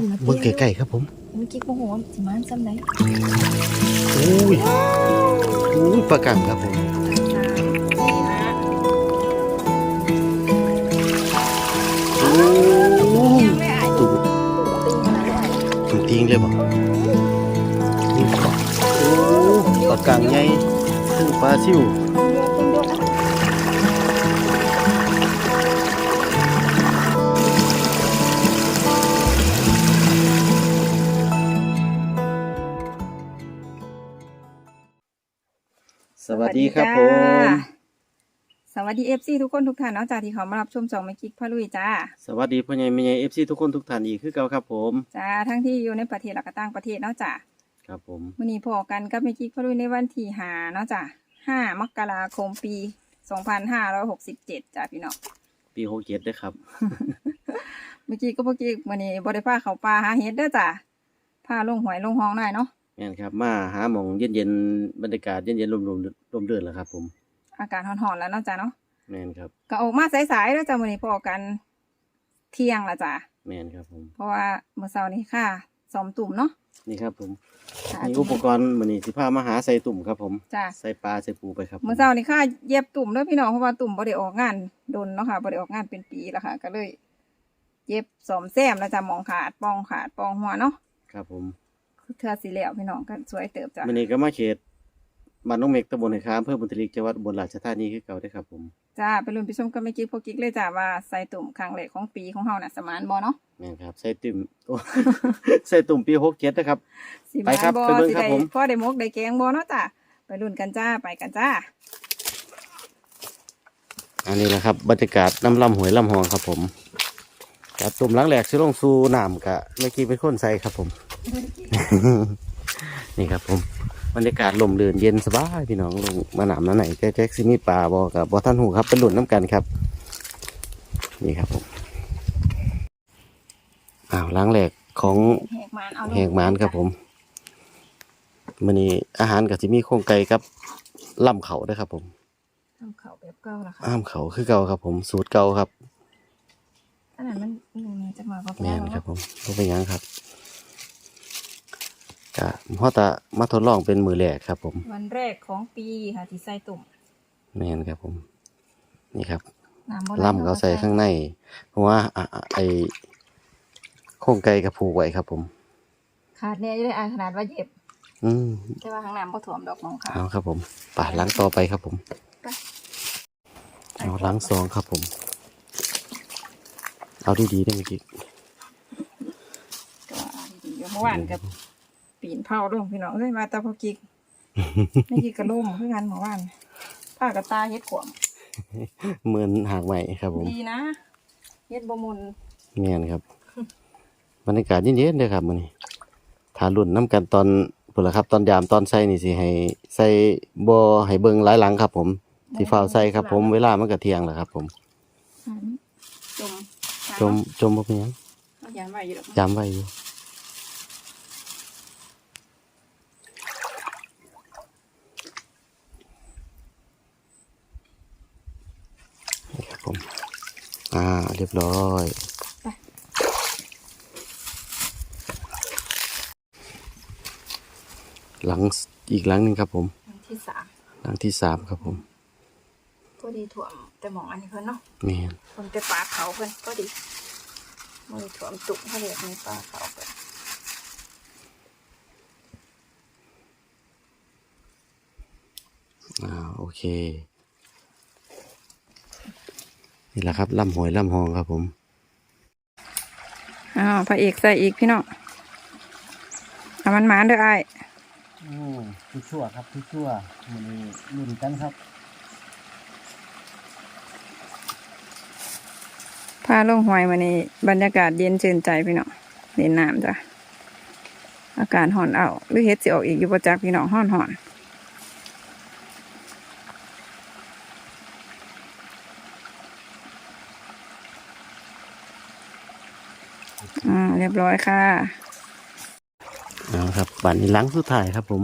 ตุ่มมาเบิ่งไก่ๆครับผมเมื่อกี้โมโหสิมันซ้ำไหนอุ้ยอุ้ยปลากังครับผมสามสี่ห้าโอ้ยยังไม่อายตุ่มตุ่มตีมาแล้วตุ่มทิ้งเลยบ่นี่ปลาโอ้ปลากังใหญ่ซึ่งปลาซิว วัสดีครับผมสวัสดีเอฟซีทุกคนทุกท่านเนาะจ้าที่เขามารับชมจองไม่คิกพะลุยจ้าสวัสดีพ่อใหญ่แม่ใหญ่ FC ทุกคนทุกท่านอีกคือเก่าครับผมจ้าทั้งที่อยู่ในประเทศและก็ต่างประเทศเนาะจ้าครับผมวันนี้พอกันกับไม่คิกพะลุยในวันที่หาเนาะจ้าห้ามกราคมปีสองพันห้าร้อยหกสิบเจ็ดจ้าพี่น้องปี67ด้วยครับ เมื่อกี้ก็เมื่อกี้วันนี้บริพาเขาปลาหาเห็ดเด้อจ้ะพาลงหวยลงห้องหน่อยเนาะแม่นครับ มาหาหมองเย็นๆบรรยากาศเย็นๆลม ๆลมเดือนแล้วครับ ผม อากาศร้อนๆแล้วเนาะจ้ะเนาะแม่นครับ ก็ออกมาสายๆแล้วจ้ะวันนี้พอกันเที่ยงละจ้ะแม่นครับผม เพราะว่าเมื่อเช้านี้ค่ะสอมตุ่มเนาะนี่ครับผมค่ะมีอุปกรณ์มื้อนี้สิพามาหาใส่ตุ่มครับผมจ้ะใส่ปลาใส่ปูไปครับเมื่อเช้านี้ค่ะเย็บตุ่มเด้วยพี่น้องเพราะว่าตุ่มบ่ได้ออกงานโดนเนาะค่ะบ่ได้ออกงานเป็นปีแล้วค่ะ ก็เลยเย็บสอมแซมแล้วจ้ะมองขาดปองขาดปองหัวเนาะครับผมเทือสีเหลวพี่น้องก็สวยเติบจ้ะมื้อนี้ก็มาเขต บ้านน้องเมกตำบลไหคามอำเภอบุญทลิกจังหวัดอุบลราชธานีคือเก่าเด้อครับผมจ้าไปรุ่นไปชมกันไม่กิ๊กพวกกิ๊กเลยจ้ะว่าใส่ตุ่มครั้งแรกของปีของเฮาน่ะสมานบ่เนาะแม่นครับใส่ตุ่มโอ้ ใส่ตุ่มปี67นะครับ สิไปมาครับบ่ไปเบิ่งสิครับได้ผม พ่อได้มกได้แกงบ่เนาะจ้ะไปรุ่นกันจ้าไปกันจ้า อันนี้แหละครับบรรยากาศน้ำลำหวยลำหองครับผมจับตุ่มหลังแหลกสิลงสู่น้ำกะเมื่อกี้เป็นคนใส่ครับผม นี่ครับผม บรรยากาศลมเรือนเย็นสบายพี่น้องลงมาหนามน้ำไหนแจ๊กซิมีป่าบอกกับบอท่านหูครับเป็นหลุนน้ำกันครับ นี่ครับผมอ้าวหล้างแหลกของแหกมานเอาแหกหมานครับผมมันนี้อาหารกับที่มีโครงไก่กับล่ำเขาด้วยครับ ผมทำเขาแบบเก่าล่ะค่ะอ้ามเขาคือเก่าครับ ผมสูตรเก่าครับอันนั้นมันมันจะมาบ่แม่นเนาะครับผมบ่เป็นหยังครับ กะพ่อตามาทดลองเป็นมือแรกครับ ผมวันแรกของปีค่ะที่ใส่ตุ่มแม่นครับผม นี่ครับน้ำบ่ล่ำเขาใส่ข้างในเพราะว่าอะอะไอโครงไก่กับผูกไว้ครับ ผม ขาดเนี่ยจะได้อ่านขนาดว่าเย็บ อืม แต่ว่าข้างน้ำบ่ถ่วมดอกน้องค่ะ เอาครับผมป่าล้างต่อไปครับผมไป เอาล้างซองครับผม เอาดีๆได้ไหมกิ๊กก็อ่านดีๆอยู่เมื่อวานกับ ปีนเผาลงพี่น้องเอ้ยมาแตาพอกิกไม่กิกกระล่มคือกันเมื่อวานผ้ากระตาเฮ็ดขวมเหมือนหากใหม่ครับผมดีนะเฮ็ดบ่มุนแม่นครับบรรยากาศเย็นๆเลยครับมื้อนี้ทารุ่นน้ำกันตอนพุ่นละครับ ตอนยามตอนใส่นี่สิให้ใส่บ่ให้เบิ่งหลายหลังครับ ผมที่ฟ้าวใส่ครับ ผมเวลามันก็เที่ยงแล้วครับ ผมอืมจมจมจมบ่เป็นหยังเอายานไว้อยู่ดอกจำไว้อยู่นี่ครับผม อ่า เรียบร้อยหลังอีกหลังหนึ่งครับผมอันที่สามหลังที่สามครับผมพอดีถ่วมแต่หมองอันนี้เพิ่นเนาะแม่นเพิ่นแต่ปลาเขาเพิ่นก็ดีมือถ่วมตุ่มเขาเรียกในปลาเขาเพิ่นอ่าโอเค นี่แหละครับลำหวยลำหองครับผมอ้าวพระเอกใส่อีกพี่น้องเอามันหมานเด้ออ้ายโอ้ทุกชั่วครับทุกชั่วมันลุ้นกันครับพาลงหอยมานี่บรรยากาศเย็นชื่นใจพี่น้องเล่นน้ำจ้ะอากาศห่อนเอาหรือเฮ็ดสิออกอีกอยู่ประจักพี่น้องห่อนห่อน เรียบร้อยค่ะเอาครับบัตรนี้หลังสุดท้ายครับ ผม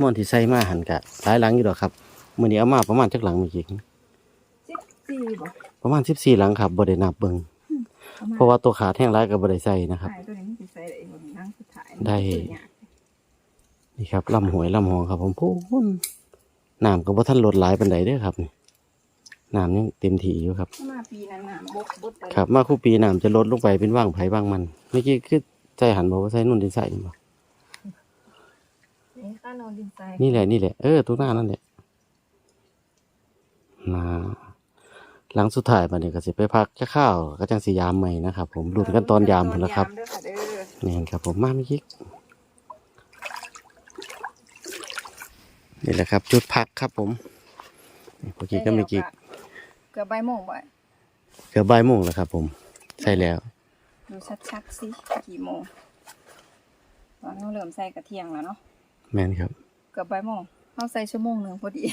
ม่วนที่ใส่มาหันกะหลายหลังอยู่ดอกครับมื่อนี้เอามาประมาณจักหลังเมื่อกี้สิบสี่บ่ประมาณสิบสี่หลังครับบ่ได้นับเบิ่งเพราะว่าตัวขาแท่งร้ายกับบ่ได้ใส่นะครับขายตัวนี้มันสิส่ได้บ่นั่งสุดท้ายได้นี่ครับลำหวยลำหองครับ ผมพูนน้ำก็บ่ทันลดหลายปานใดเด้อครับนี่ น้ำยังเต็มที่อยู่ครับ มาปีนั้นน่ะบกบดไปครับมาคู่ปีน้ำจะลดลงไปเป็นว่างไผว่างมันเมื่อกี้คือใจหันบอกว่าใส่นุ่นดินใส่นี่บ่นี่ข้านอนดินทรายนี่แหละนี่แหละเออตัวหน้านั่นแหละมาหลังสุดท้ายบัดนี้ก็สิไปพักจะข้าวก็จังสิยามใหม่นะครับผมลุ้นกันตอนยามพุ่นละครับตอนยามเด้อค่ะเด้อนี่นครับ ผมมาเมื่อกี้นี่แหละครับ จุดพักครับผมนี่เมื่อกี้ก็เมื่อกี้เกือบบ่ายโมงบ่เกือบบ่ายโมงแล้วครับ ผม ใช่แล้ว ดูชัดๆสิกี่โมงตอนเราเริ่มใส่กระเทียงแล้วเนาะแม่นครับเกือบบ่ายโมงเราใส่ชั่วโมงหนึ่งพอดี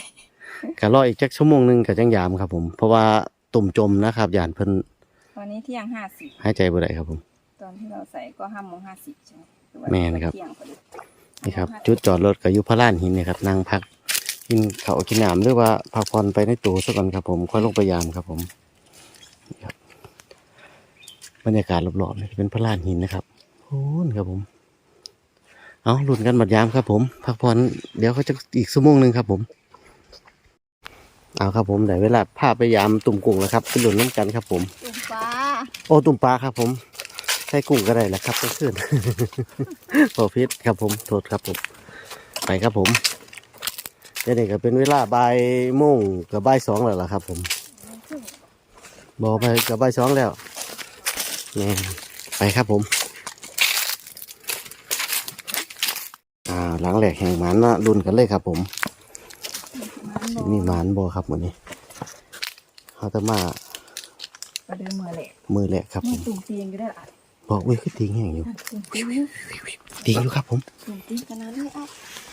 ก็รออีกจักชั่วโมงหนึงกับจังยามครับ ผม เพราะว่าตุ่มจมนะครับยานเพิ่นตอนนี้เที่ยงห้าสิบหายใจบ่ได้ครับผม ตอนที่เราใส่ก็ห้าโมงห้าสิบใช่ไหมหอว่าแม่นครับ เที่ยงพอดีนี่ครับ จุดจอดรถก็อยู่พระลานหินนี่ครับนั่งพัก กินข้าวกินน้ำหรือว่าพักผ่อนไปในตู้สักก่อนครับผมค่อยลงไปยามครับผมนี่ครับบรรยากาศรอบๆนี่เป็นพระลานหินนะครับโอ้นครับผม เอาหลุนกันบัดยามครับผม พักผ่อนเดี๋ยวเขาจะอีกชั่วโมงหนึ่งครับผมเอาครับผมได้เวลาพาไปยามตุ่มกุ้งแล้วครับไปหลุนน้ำกันครับผมตุ่มฟ้าโอ้ตุ่มปลาครับผมใส่กุ้งก็ได้แหละครับก็ขึ้นพอพิษครับผมโทษครับผมไปครับผม เดี๋ยวนี้ก็เป็นเวลาบ่ายโมงกับบ่ายสองแล้วล่ะครับ ผมบอกไปกับบ่ายสองแล้วนี่ไปครับผมอ่าหลังแหลกแห่งหมันนะรุ่นกันเลยครับ ผมสิมีหมานบอครับวันนี้เขาจะมาก็เดินมือแหละมือแหลกครับผนี่มตุ่มเตียงก็ได้ละบอกเว้ยคือติงแห่งอยู่ตุ่มเตียงติงอยู่ครับผมตุ่มเตียงขนาดนี้อะ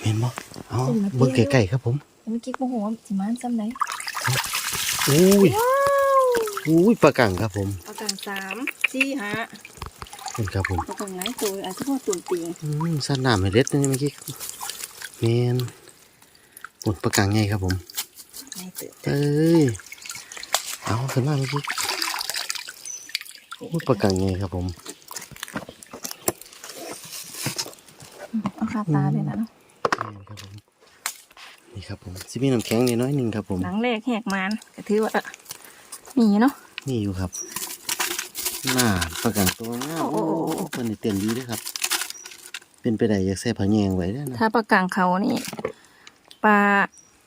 เห็นบ่เอาติ่งมาติ่งเบิ่งไก่ๆครับผมเมื่อกี้โมโหสิมันซ้ำไหนอุ้ยอุ้ยปลากังครับผมเอาต่างสามสี่ห้าเห็นครับผมเอาตรงไหนตัวอาจจะพอตุ่มเตียงอืมสันน้ำให้เด็ดนี่เมื่อกี้แมนปนปลากังไงครับผมในเติบเอ้ยเอาขึ้นมาเมื่อกี้อุ้ยปลากังไงครับผมเอาคาตาเลยนะเนาะแม่ นครับผม นี่ครับผมสิมีน้ำแข็งนิดน้อยหนึ่งครับผม หลังแรกแหกมันก็ถือว่ามีเนาะนี่อยู่ครับน่าปลากังตัวงามโอ้โอ้โอ้โอ้โอ้เป็นนี่เต็มดีด้วยครับ เป็นไปได้อยากใส่ผ้าแยงไว้ได้อนะถ้าปลากลางเขานี่ปลา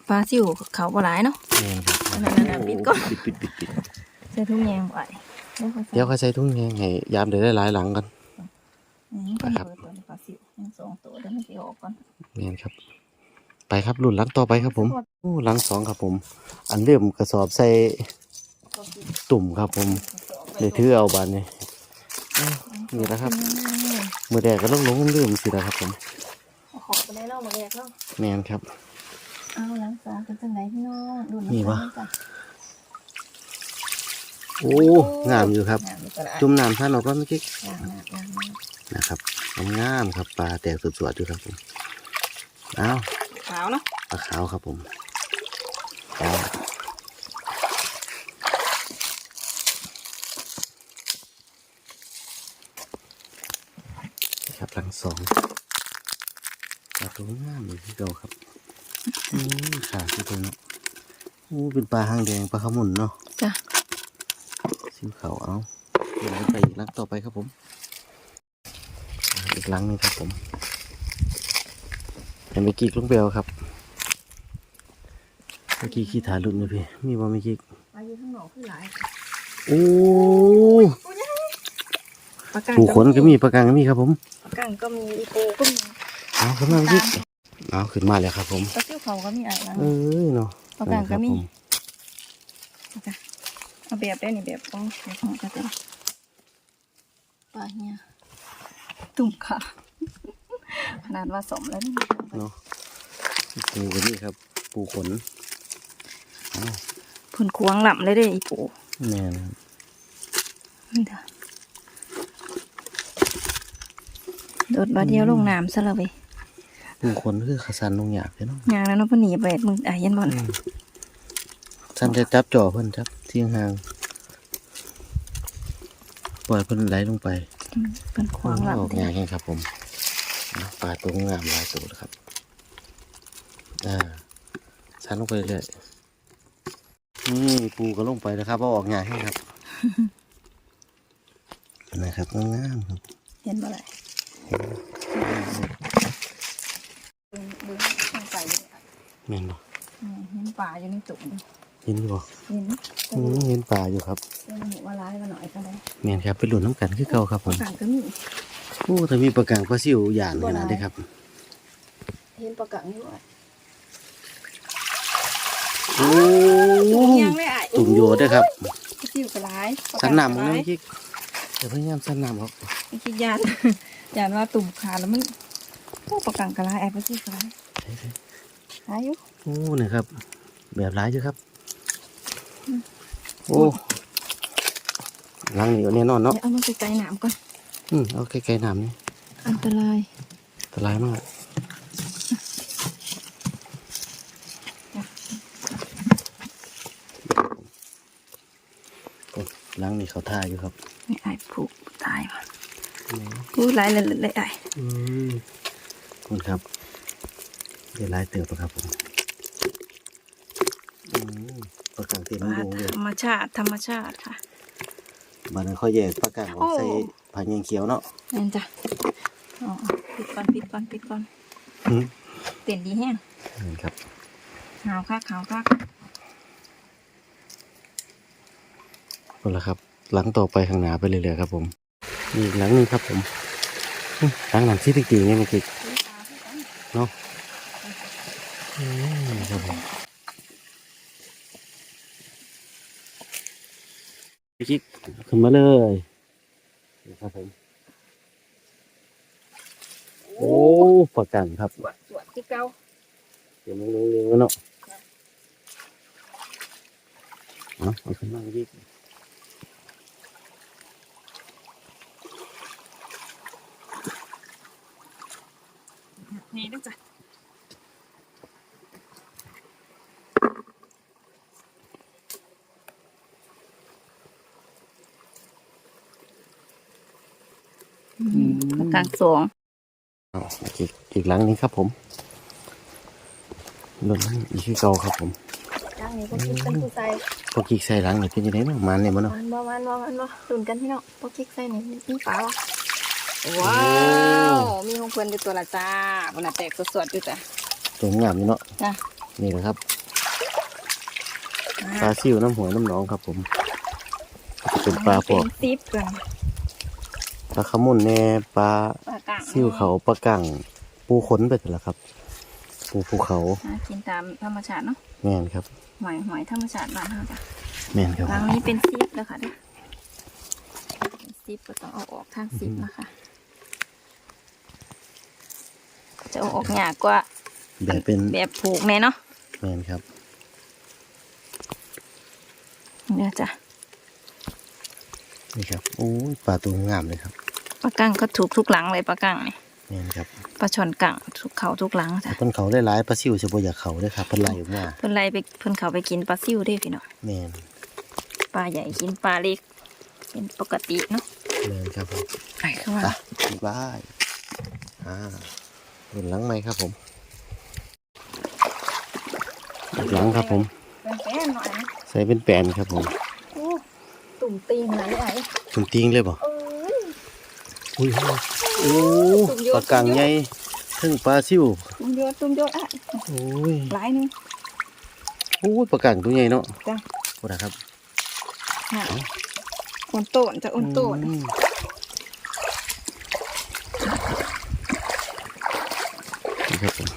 ปลาซิวเขาปลาหลายเนาะแม่นครับนั่นๆๆปิดก่อนปิดปิดปิดปิดใส่ทุกแยงไว้แล้วก็เดี๋ยวเขาใส่ทุ่งแยงให้ยามเดี๋ยวได้หลายหลังกันนี่ก็เปิดตัวปลาซิวยังสองตัวเดี๋ยวมันจะออกก่อน แม่นครับ ไปครับรุ่นหลังต่อไปครับผมโอ้หลังสองครับผม อันเริ่มกระสอบใส่ตุ่มครับผมเดี๋ยวถือเอาบานนี่เอ้านี่แหละครับมือแดกก็ลงลงลืมสินะครับผมขอไปได้เนาะมาแรกเนาะแม่นครับเอาหลังสองเป็นจังไหนพี่น้องดูนี่วะจ้ะโอ้งามอยู่ครับงามอยู่ก็ได้จุ่มน้ำท่านออกก็เมื่อกี้งามงามงามงามนะครับงามๆครับปลาแตกสวยๆอยู่ครับผม อ้าวขาวเนาะปลาขาวครับผมเอาครับหลังสองปลาตัวงามเลยที่เก่าครับอืมขาที่ตัวเนาะโอ้เป็นปลาหางแดงปลาขมุนเนาะจ้ะซิวเขาเอาเดี๋ยวเราไปอีกหลังต่อไปครับผมอ่าอีกหลังหนึงครับผม เห็นเมื่อกี้ลุงเบลครับเมื่อกี้ขี้ถาลุนนะพี่ มีบ่เมื่อกี้ปลาอยู่ข้างนอกคือหลายโอ้ปลากลางปูขนก็มีปลากางก็มีครับผมปลากลางก็มีอีปูก็มีเอาขึ้นมาเมื่อกี้เอาขึ้นมาแล้วครับ ผมปลาซิวเขาก็มีอะนะเอ้ยเนาะปลากางก็มีครับผจ้ะเอาแบบได้นี่แบบของแบบของก็จะปลาเนี่ยตุ่มค่ะ ขนาดว่าสมแล้วนี่เนาะนี่ก็นี่ครับ ปูขนเอาผุนควงหล่ำเลยเด้อีปูแม่นะครับนี่เด้อโดดบาดเดียวลงน้ำซะและเว้ยปูขนคือขาสันลงหยาบเลยเนาะยางแล้วเนาะเพิ่นหนีไปมึงอะเย็นบ่อนสันจะจับจ่อเพิ่นจับเที่ยงห่างปล่อยเพิ่นไหลลงไปเป็นควางหลังออกงานกันครับผมนะ ปลาตัวงามหลายตัวนะครับ อ่าซันลงไปเรื่อยๆนี่ปูก็ลงไปนะครับเอาออกงานให้ครับนะครับงามๆครับ เห็นบ่ไรเบิ่งเบิ่งข้างใส่เลยอะแม่นบ่อืมเห็นปลาอยู่ในตุ่มนี่ เห็นอยู่บ่เห็นอืมเห็นปลาอยู่ครับเห็นหัวร้ายกันหน่อยก็ได้แม่นครับเป็นหลุนน้ำกันคือเก่าครับผมสั่งก็มีโอ้ถ้ามีประกังปลาซิวหยานขนาดนี้ครับ เห็นปลากังอยู่อะโอ้ตุ่มยังไม่อะตุ่มโยดด้วยครับซิวกระไรสันน้ำมึงนี่คิกเดี๋ยวพยายามสันน้ำครับไม่คิดยานยานว่าตุ่มขาดแล้วมันโอ้ปลากังกระไรแอบไปซิวกระไรหาอยู่โอ้นี่ครับ แบบร้ายอยู่ครับ โอ้หลังนี่ก็แน่นอนเนาะเดี๋ยวเอามาใส่น้ำก่อน อืมเอาใกล้ๆน้ำนี่อันตรายอันตรายมากโอ้หลังนี่เขาท่าอยู่ครับไม่ไอ้ผูกตายว่ะกูหลายเลยเลยไอ้อืมขอบคุณครับเดี๋ยวลายเติบครับผมอืม ประกังเต็มว่าวงเลยธรรมชาติ ธรรมชาติค่ะบ้านนั้นเขาแยกประกังออกใส่ผ้าเงียงเขียวเนาะนั่นจ้ะอ๋อปิดก่อนปิดก่อนปิดก่อนอืมเต้นดีแห้งนี่ครับขาวคักขาวคักเอาละครับ หลังต่อไปข้างหน้าไปเรื่อยๆครับ ผมมีอีกหลังหนึงครับ ผมอืมหลังหนังซีติกตีไงเมื่อกี้เนาะอืมครับผม พี่กิ๊กขึ้นมาเลยนี่ครับผมโอ้ประกันครับสวดสวดที่เก้าเดี๋ยวมึงเร็วๆเนาะเอาเอาขึ้นมาพี่กิ๊กนี่ด้วยจ้ะ ประกางสองเอาอีกอีกหลังหนึงครับผมรถนั่งอีกคือเก่าครับผมจ้างนี้ก็คิดกันผู้ใส่พวกกิ๊กใส่หลังนี่เป็นยังไงเนาะมันเนี่ยมันเนาะวันบ่วันบ่วันบ่ตุนกันพี่น้องพวกคิกใส่นี่มีปลาวะว้าวมีของเพื่อนอยู่ตัวละจ้าบนน่ะแตกสดๆอยู่จ้ะตัวงามอยู่เนาะจ้ะนี่แหละครับปลาซิวน้ำหัวน้ำหนองครับผมจะเป็นปลาพวกเป็นซิปกัน ปลาขมุนแน่ปลาปลากางซิวเขาปลากังปูขนไปแต่ละครับ ปูภูเขาหากินตามธรรมชาติเนาะแม่นครับหอยหอยธรรมชาติบ้านเราจ้ะแม่นครับทางนี้เป็นซิปแล้วค่ะเด้อเป็นซิปก็ต้องเอาออกทางซิปนะคะ จะเอาออกยากกว่าแบบเป็นแบบผูกแน่เนาะแม่นครับเดี๋ยวจ้ะนี่ครับโอ้ยปลาตัวงามเลยครับ ปลากังก็ถูกทุกหลังเลยปลากังนี่แม่นครับปลาช่อนกังทุกเขาทุกหลังจ้ะแต่เพิ่นเขาหลายๆปลาซิวจะบ่อยากเขาเลยครับเพิ่นไล่ออกมาเพิ่นไล่ไปเพิ่นเขาไปกินปลาซิวเด้พี่น้องแม่นปลาใหญ่กินปลาเล็กเป็นปกติเนาะแม่นครับผมไปเข้ามาอะบ๊ายบายอ่าเป็นหลังไหมครับผมอีกหลังครับผมเป็นแป้นหน่อยนะใส่เป็นแปลนครับผมโอ้ตุ่มตีนไหนไอ้ตุ่มติ้งเลยบ่เอ้ยอุ้ ยโอ้ตุ่มโยนปลากังใหญ่ถึงปลาซิวตุ่มโยนตุ่มโยนอะโอ้ยหลายหนึงโอ้ยปลากังตัวใหญ่เนาะจ้ะโอ้นะครับน่ะอ่อนโตนจะอ่อนโตนอืมนี่ครับผม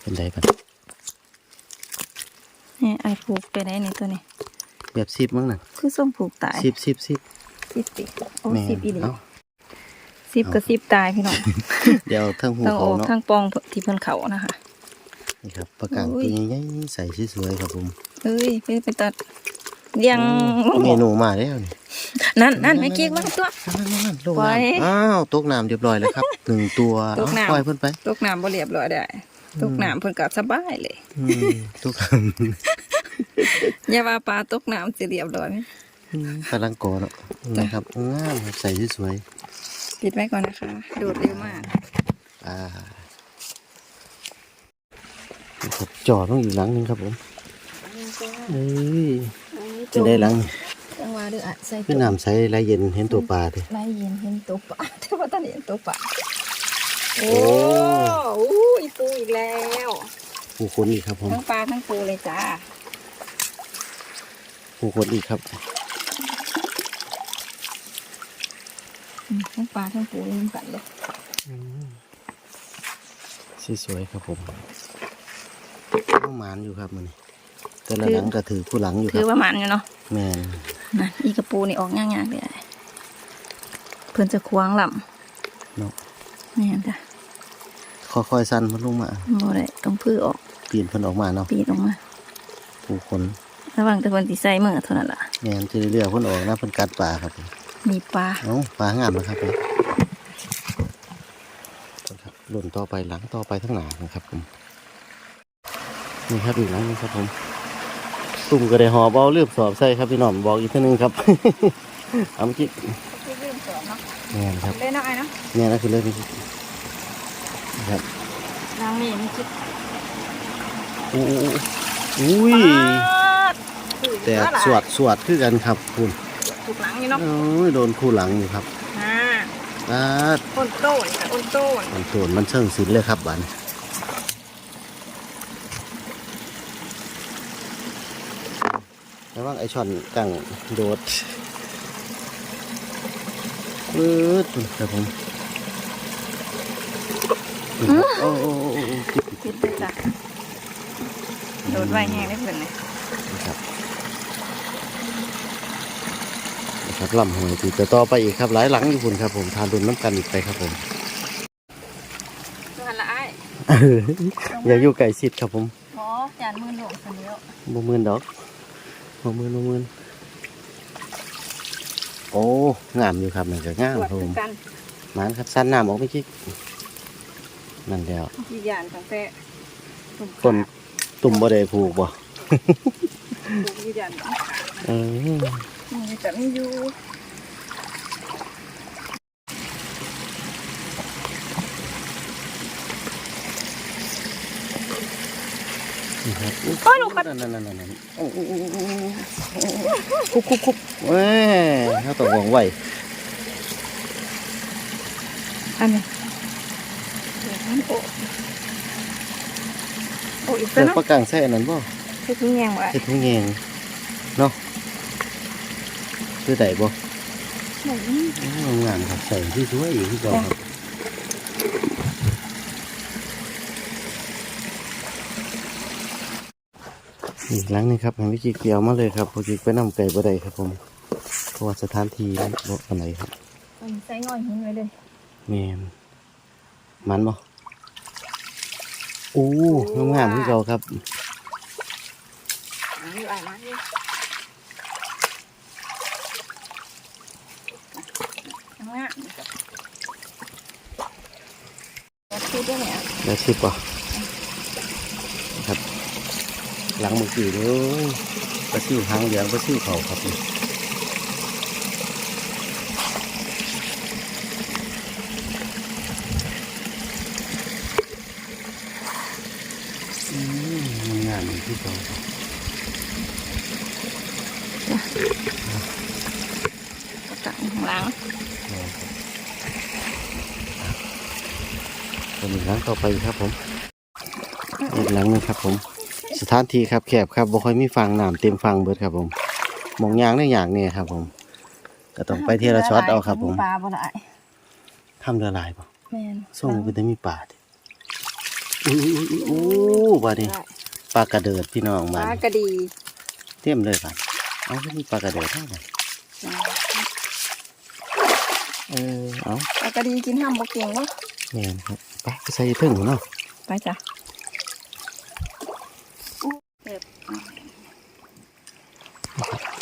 เป็นไรบ้างนี่ไอ้ผูกไปไหนนี่ตัวนี้ แบบซิบมั้งน่ะคือส้มผูกตายซิบซิบซิบสิบติโอ้แม่สิบอีหลีเอ้าสิบกับสิบตายพี่น้องเดี๋ยวทั้งหูต้องเขาออกเนาะทางปองที่เพิ่นเขานะคะ นี่ครับปลากังโอ้ตัยวใหญ่ๆใส่สวยๆครับผมเอ้ยไปไปตัดเลี้ยงโอ้เมนูมาแล้วนี่นั่นนั่นไม่เก๊กมากตัว นั่นนั่นนั่นลงปล่อยน้ำอ้าวตกน้ำเรียบร้อยแล้วครับหนึ่งตัวตกน้ำ เอาปล่อยเพิ่นไป ตกน้ำบ่เรียบร้อยได้ตกน้ำเพิ่นก็สบายเลย อืมตกน้ำ อย่าว่าปลาตกน้ำสิเรียบร้อยไหมกำลังโกเนาะนะครับงามครับใส่สวยปิดไว้ก่อนนะคะโดดเร็วมากๆอ่าครับจ่อต้องอีกหลังหนึงครับผมเอ้ยจะได้หลังนี่จังหวะเดือดใส่คือน้ำใสไหลเย็นเห็นตัวปลาดิไล่เย็นเห็นตัวปลาแต่ว่าตอนนี้เห็นตัวปลาโอ้โอ้โหอีปูอีกแล้วผู้คนอีกครับผมทั้งปลาทั้งปูเลยจ้า ผู้คนอีกครับอืมทั้งปลาทั้งปูรวมกันเลยสวยๆครับผมข้าวหมานอยู่ครับมันแต่ละหลังก็ถือคู่หลังอยู่คคืรัอบประมาณอยู่เนาะแม่นนะอีกระปูนี่ออกง่ายๆเลยเพื่อนจะควางลเนาะำนี่นจ้ะค่อยๆสั้นมันลงมาโมได้ต้องพื้อออกปีนเพิ่นออกมาเนาะปีนออกมา ผู้คน ระหว่างแต่คนตีใส่มือเท่านั้นล่ะแม่นจะเรื่อยๆเพิ่นออกนะเพิ่นกัดปลาครับผมมีปลาเอ้าปลางามนะครับผมครับหล่นต่อไปหลังต่อไปทั้งหนานะครับผมนี่ครับอีกหลังหนึงครับผมตุ่มก็ได้หอบเอาเลือบสอบใส่ครับพี่น้องบอกอีกเทีนึงครับเอาเมื่อกี้ลืมสอนเนาะแม่นครับเล่นอะไรเนาะเนี่ยนะคือเรื่องนี้ครับนางนี่ไม่คิดอู้อู้อุ้ยถือ แต่ว่าหลายสวดสวดคือกันครับคุณถูกหลังนี่เนาะโอ้ยโดนคู่หลังอยู่ครับอ่าอ่าต้นโต้นค่ะต้นโต้นมันโดนมันเชิงศิลเลยครับบันระวังไอช่อนกังโดดปื๊ดครับผมโอ้โอ้โอ้โอ้โอ้คิดเลยจ้ะโดดไว้แห้งได้เพื่อนเลย นะครับนะ ครับลำหอยตีจะต่อไปอีกครับหลายหลังอยู่คุณครับผมทานรุนน้ำกันอีกไปครับผมตัวหันละไอ้อย่าอยู่ไก่ชิดครับผมหมอจานมือหลวงคนเดียวบ่มืนดอกบ่มืนบ่มืนโอ้งามอยู่ครับมันก็งามตรวจครับผคือมกันมานครับสั้นน้ำออกไม่คิดนั่นแล้วที่ยานตั้งแต่ตุ่มต้นตุ่มบ่ได้ผูกบ่ปลูกที่ยานตั้งขาเออ นี่แต่ไม่อยู่โอ้ลูกนั่นนั่นนั่นนั่นโอ้โอ้โอ้โอ้โอ้คุบคุบคุบเว้ยเขาต้องวางไว้อันนี้ันโอ้โอ้อีกแต่แล้วเนาะปากกังใส่อันนั้นบ่ให้ทิ้งแยงว้เฮ็ดทุ่งแยงเนาะ คือได้บ่ไหนโอ้งามครับใส่ที่สวยอีกที่เก่าครับอีกหลังหนึงครับให้วิจิเกี่ยวมาเลยครับพอจิไปนำไก่บ่ได้ครับผมเพราะว่าสถานที่มันบ่อันไหนครับเอาใส่ง่อยหินไว้เลยแม่นมันบ่โอ้งามๆที่เก่าครับ มาอยู่อะมาอยู่ทำงานแล้วคิดได้ไหมแล้วชิบป่ะครับ หลังเมื่อกี้เลยปลาซิวหางเหลืองปลาซิวเขาครับนี่อืมงามๆที่เขาครับ ตั้งข้างหลังเป็นอีกหลังต่อไปครับผมอีกหลังนึงครับผม สถานที่ครับแคบครับบ่ค่อยมีฟังน้ำเต็มฟังเบิดครับผมมองยางได้อย่างนี่ครับ ผมก็ต้องไปเที่ยวลช็อตเอาครับ ผมปลาบ่ได้ทำละลายป่ะส่งไปได้มีป่าดิอู้อู้บาดนี้ปลากระเดิดพี่น้องมาลากระดีเต็มเลยบาดเอาไปมีปลากระเดิดเท่าไหร่ เออเอาปลากระดีกินห้ามบ่เก่งวะแม่นครับไปไปใส่ถึงเนาะไปจ้ะเก็บ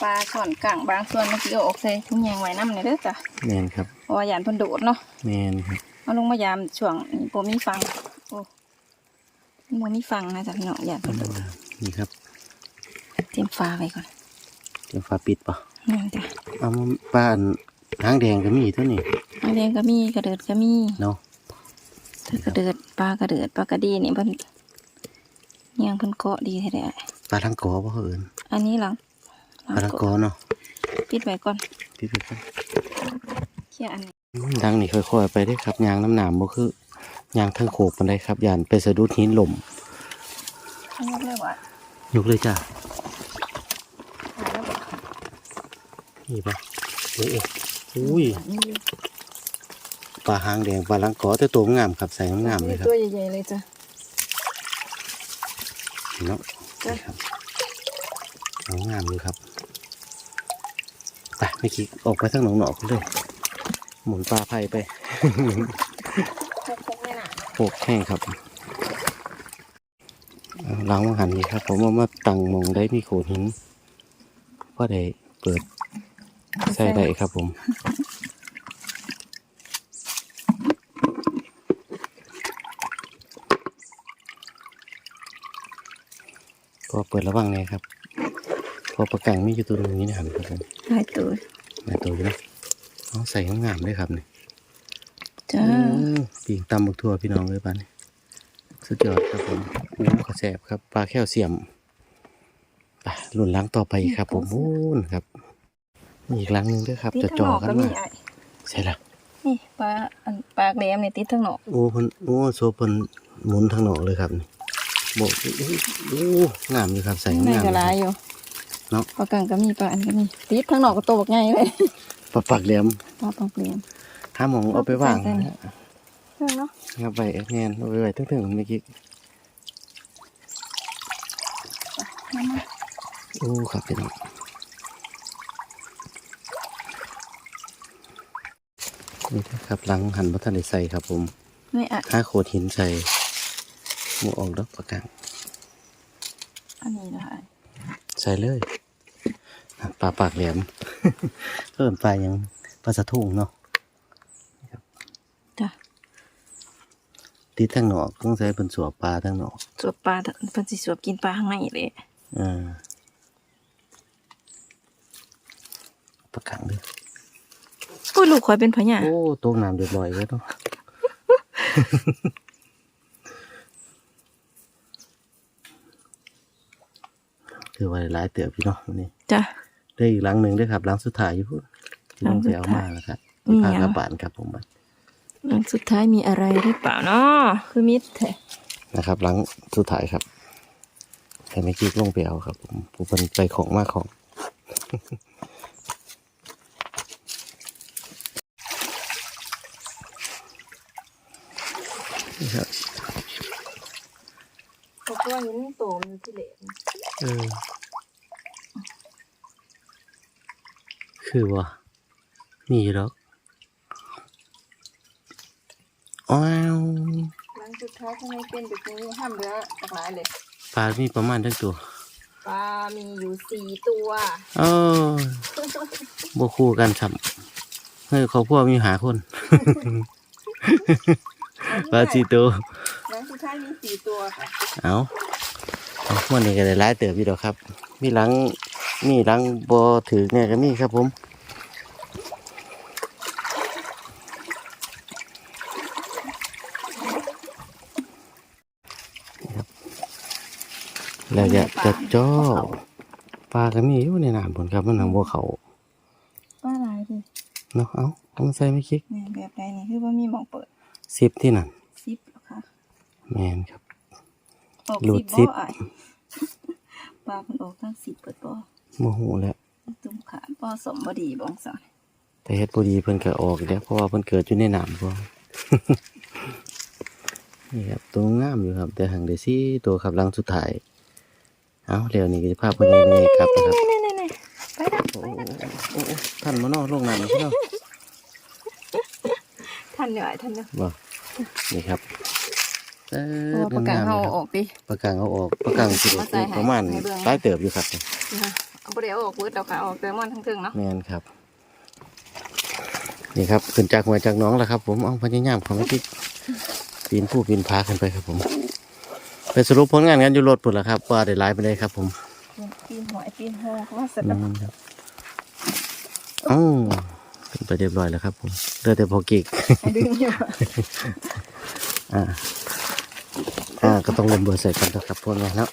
ปลาส่วนกลางบางส่วนเมื่อกี้เอาออกใส่ถุงยางไว้น้ำเนี่ยเด้อจ้ะแม่นครับเพราะว่าหยานเพิ่นโดดเนาะแม่นครับเอาลงมายามช่วงนี้บ่มีฟังโอ้บ่มีฟังนะจ๊ะพี่น้องหยานเพิ่นโดดนี่ครับเตรียมฟ้าไว้ก่อนเดี๋ยวฟ้าปิดป่ะนี่จ้ะเอามาบ้าน หางแดงก็มีเท่านี้อันเลี้ยงก็มีกระเดิดก็มีเนาะถ้ากระเดิดปลากระเดิดปลากระดีนี่เพิ่นยังเพิ่นเกาะดีแท้ปลาทังกอบ่เขาเอิ้นๆอันนี้หลังหปลัลางทังกอเกาะเนาะปิดไว้ก่อนปิดไปก่อนเขี่ยอันนี้อืมดังนี่ค่อยๆไปได้อครับยางน้ำหนามบ่คือยางทางโขกมันได้ครับยานไปสะดุดหินหล่มอันนี้เรียกว่ายกเลยจ้ะหาแล้วบ่นี่ป่ะโอ้โหอุ้ย อันนี้อยู่ปลาหางแดงปลาลังกอแต่ตัวงามครับใส่งามเลยครับตัวใหญ่ๆเลยจ้ะเนาะจ้ะนี่ครับเอางามเลยครับไปไม่คิดออกไปทางหนองหนอกเลยหมุนปลาไผ่ไปพกๆแม่น่ะโปกแห้งครับเอาล้างมังหันนี่ครับ ผมเอามาตั้งหมองได้มีโขดหินก็ได้เปิด ใส่ได้ครับผม ก็เปิดระวังเลยครับ พอประกังมีอยู่ตัวหนึงนี่นะครับครับผมหลายตัวแม่ตัวอยู่นะเอาใส่งามๆเลยครับนี่จ้าอืมปีงตำบักทั่วพี่น้องเลยบ้านนี้สุดยอดครับผมอู้ขอแสบครับ ปลาแค่วเสียมไปลุ่นล้างต่อไปอีกครับผมมูนครับ มีอีกล้างหนึ่งด้วยครับติดจะทั้งจ่อนอกกันก็มีมาไอ้ใช่ละนี่ปลาอันปลากแหลมนี่ติดทั้งนอกโอ้เพิ่นโอ้โซเพิ่นหมุนทางหนอกเลยครับนี่โบกอู้อู้งามอยู่ครับใส่ในงามกระๆลายเลยอยู่เนาะ ปลากังก็มีปลาอันก็มีติดทั้งนอกก็โตบักใหญ่เลยปลาปักแหลมปลาปลาเปลี่ยนห้าหมองเอาไปวางใส่ๆเออเนาะงับไปแงนเอาไปไว้ถึงๆเมื่อกี้มามาโอ้ครับพี่น้อง นี่นะครับหลังหันบัทันได้ใส่ครับผมไม่อะห้าโขดหินใส่หมูออกดอกประกังอันนี้นะคะใส่เลยอะปลาปากแหลมเพิ่มปลายังปลาสะทุ่งเนาะจ้ะติดทั้งหนอกต้องใช้เป็นสัวปลาทั้งหนอกสวบปลาเพิ่นสิสวบกินปลาข้างในเลยอ่าประกังเลยโอ้ ยลูกข่อยเป็นพญาโอ้ตกน้ำเรียบร้อยเลยเนาะถือว่าหลายเตือบพี่เนาะวันนี้จ้ะได้อีกหลังหนึ่งด้วยครับหลังสุดท้ายอยู่พูดที่ต้องไปเอามาแล้วครับมีพาหยังกระบานครับผมบัดหลังสุดท้ายมีอะไรหรือเปล่าเนาะคือมิดแท้นะครับ หลังสุดท้ายครับแต่ไม่กิ๊กลงไปเอาครับ ผมผู้เป็นไปของมากของ นี่ครับเขาก็เห็นโตมันที่เหลวเออคือว่ามีหรอกอ้าวหลังสุดท้ายทำไมเป็นแบบนี้ห้ามเหลือหลากหลายเลยปลา มีประมาณทั้งตัวปลา มีอยู่สี่ตัวเออบคู่กันสัมเฮ้ยเขาพวกมีหาคน ปลาจีตัวหลังสุดท้ายมีสี่ตัวค่ะเอาเอามันนี่ก็ได้หลายเติบอยู่ดอกครับ มีหลังมีหลังบอถือเนี่ยก็มีครับผมแล้วจะจะจ้อปลาก็มีอยู่ในน้ำผลครับมันทางบัวเขาปลาหลายดิเนาะเอาเอามาใส่ไม่คิดเนี่ยแบบใดนี่คือว่ามีหมองเปิด สิบที่นั่นซิปเหรอคะแมนครับ ออกหลุดสิบซิปบ่อะปลามันออกทั้งสิบเปิดบ่โมโหแล้วตุ้มขาบ่สมบ่ดีบ้องสอนแต่เฮ็ดบ่ดีเพิ่นก็ออกแล้วเพราะว่าเพิ่นเกิดอยู่ในน้ำพวก นี่ครับตัวงามอยู่ครับ แต่หังได้ซี่ตัวครับหลังสุดท้ายเอาเร็วนี่ก็จะพาเพิ่นนี่ๆครับนะครับนี่นี่นี่ไปดับโอ้โหโอ้โหท่านมาเนอลงน้ำพี่เนาะ ทันเหนื่อยทันเหนื่อยบ่นี่ครับเออเอาประกาศงมเอาๆลยครับออกดิประกังเอาออกประกังสิมาใส่ให้ประมาณให้เบิ่งหลายเติบอยู่ครับนะคะเอาบ่ได้เอาออกเบิดดอกค่ะเอาออกแต่มันทั้งถึงเนาะแม่นครับ นี่ครับขึ้นจากหัวจากหน้องแล้วครับ ผมเอาพยายามของที่ปีนผู้ปีนพาขึ้นไปครับผมไปสรุปผลงานกันอยู่รถปุ่นแล้วครับว่าได้หลายไปเลยครับ ผมปปีนหอยปีนหอเขาว่าเสร็จแม่แล้วนครับอ้าว ขึ้นไปเรียบร้อยแล้วครับผมเหลือแต่พอกิกให้ดึงอยู่อ่าอ่าก็ต้องลงเบอร์ใส่กันนะครับพวกนี้เนาะ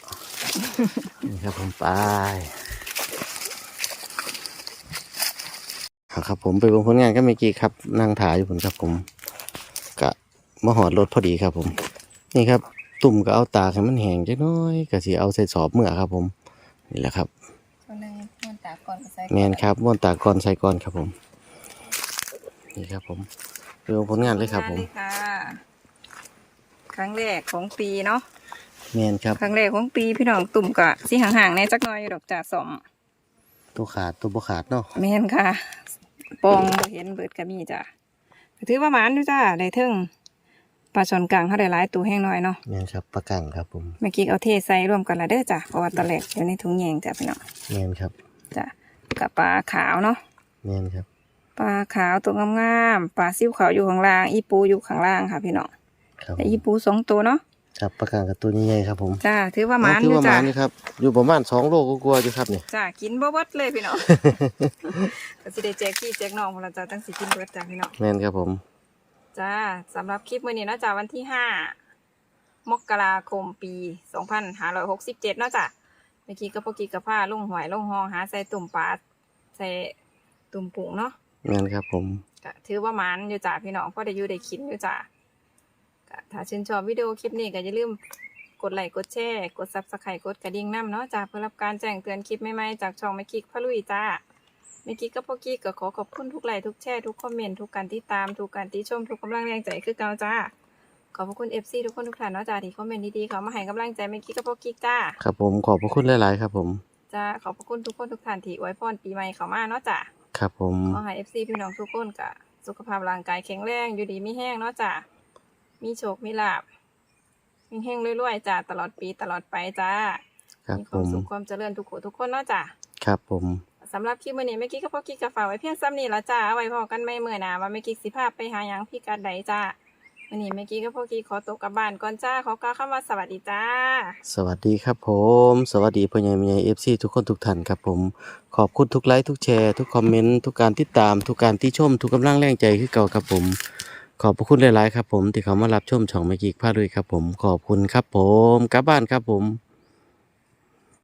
นี่ครับผมไปเอาครับผมไปเบิ่งผลงานก็ไม่กี่ครับนั่งถ่ายอยู่ผมครับผมกะมาหอดรถพอดีครับผม นี่ครับ ตุ่มก็เอาตากให้มันแห้งจักหน้อยก็สิเอาใส่สอบเมื่อครับ ผมนี่แหละครับตัวหนึงมันตากก่อนก็ใส่แมนครับม้วนตากก่อนใส่ก่อนครับผม นี่ครับผมไปเบิ่งผลงานเลยครับ ผมงานเลยค่ะครั้งแรกของปีเนาะแมนครับครั้งแรกของปีพี่น้องตุ่มกะสิห่างๆในจักหน่อยอยู่ดอกจ่าสมตัวขาดตัวบ่ขาดเนาะแม่นค่ะปองบ่เห็นเบิดก็มีจ้ะก็ถือว่าหมานอยู่จ้าได้เทิงปลาชอนกลางเขาได้หลายตัวแห้งน้อยเนาะแมนครับประกันครับผมเมื่อกี้เอาเทใส่ร่วมกันละเด้อจ้ะเพราะว่าตอนแรกอยู่ในถุงแยงจ้ะพี่น้องแมนครับจ้ะกับปลาขาวเนาะแมนครับ ปลาขาวตัวงามๆปลาซิวขาวอยู่ข้างล่าง อีปูอยู่ข้างล่างค่ะพี่น้องครับแต่อีปูสองตัวเนาะครับประกันกับตัวใหญ่ๆครับผมจ้าถือว่าหมานถืออยู่ว่าหจ้ะมานนี่ครับอยู่ประมาณสองโลก็กลัวาๆอยู่ครับนี่จ้ากินบ่เบิดเลยพี่น้อง ก็สิได้แจกพี่แจกน้องพวกเราจ้าตั้งสิกินเบิดจ้ะพี่น้องแมนครับผมจ้าสำหรับคลิปมื้อนี้เนาะจ้าวันที่ห้ามกราคมปีสองพันห้าร้อยหกสิบเจ็ดเนาะจ้ะเมื่อกี้ก็พวกกี้กับผ้าลงหวยลงหองหาใส่ตุ่มปลาใส่ตุ่มปุ๋งเนาะ แมนครับผมก็ถือว่ามันอยู่จ้าพี่น้องพอได้อยู่ได้คิดอยู่จ้าก็ถ้าชื่นชอบวิดีโอคลิปนี้ก็อย่าลืมกดไลค์กดแชร์กดซับสไครต์กดกระดิ่งน้ำเนาะจ้าเพื่อรับการแจ้งเตือนคลิปใหม่ๆจากช่องแม่กิ๊กพะลุยจ้าแม่กิ๊กกับพ่อกิ๊กก็ขอขอบคุณทุกไลค์ทุกแชร์ทุกคอมเมนต์ทุกการติดตามทุกการติชมทุกกำลังแรงใจคือเก่าจ้าขอบพระคุณเอฟซีทุกคนทุกท่านเนาะจ้าที่คอมเมนต์ดีๆเขามาให้กำลังใจแม่กิ๊กกับพ่อกิ๊กจ้าครับผมขอบพระคุณหลาย ๆ ครับผม จ้าขอบพระคุณทุกคนทุกท่านที่อวยพรปีใหม่เขามาเนาะจ้า ครับผมขอให้เอฟซีพี่น้องทุกคนกะสุขภาพร่างกายแข็งแรงอยู่ดีมีแห้งเนาะจ้ะมีโชคมีลาบมีแห้งรวยๆจ้ะตลอดปีตลอดไปจ้าครับมีคผวามมสุขความเจริญทุกคนทุกคนเนาะจ้ะครับผม สำหรับคลิปวันนี้เมื่อกี้ก็พอกิ๊กกับฝากไว้เพียงซ้ำนี่ละจ้าเอาไว้พอกันไม่เมื่อหนาว่าเมื่อกี้สิภาพไปหาหยังพี่กัดใดจ้า วันนี้เมื่อกี้ก็พอกี้ขอตกกลับบ้านก่อนจ้าขอกล่าวคำว่าสวัสดีจ้า สวัสดีครับผม สวัสดีพ่อใหญ่แม่ใหญ่เอฟซีทุกคนทุกท่านครับผม ขอบคุณทุกไลค์ทุกแชร์ทุกคอมเมนต์ทุกการติดตามทุกการที่ชมทุกกำลังแรงใจคือเก่าครับผม ขอบพระคุณหลาย ๆ ครับผมที่เขามารับชมช่องเมกิกพาด้วยครับผม ขอบคุณครับผมกลับบ้านครับผม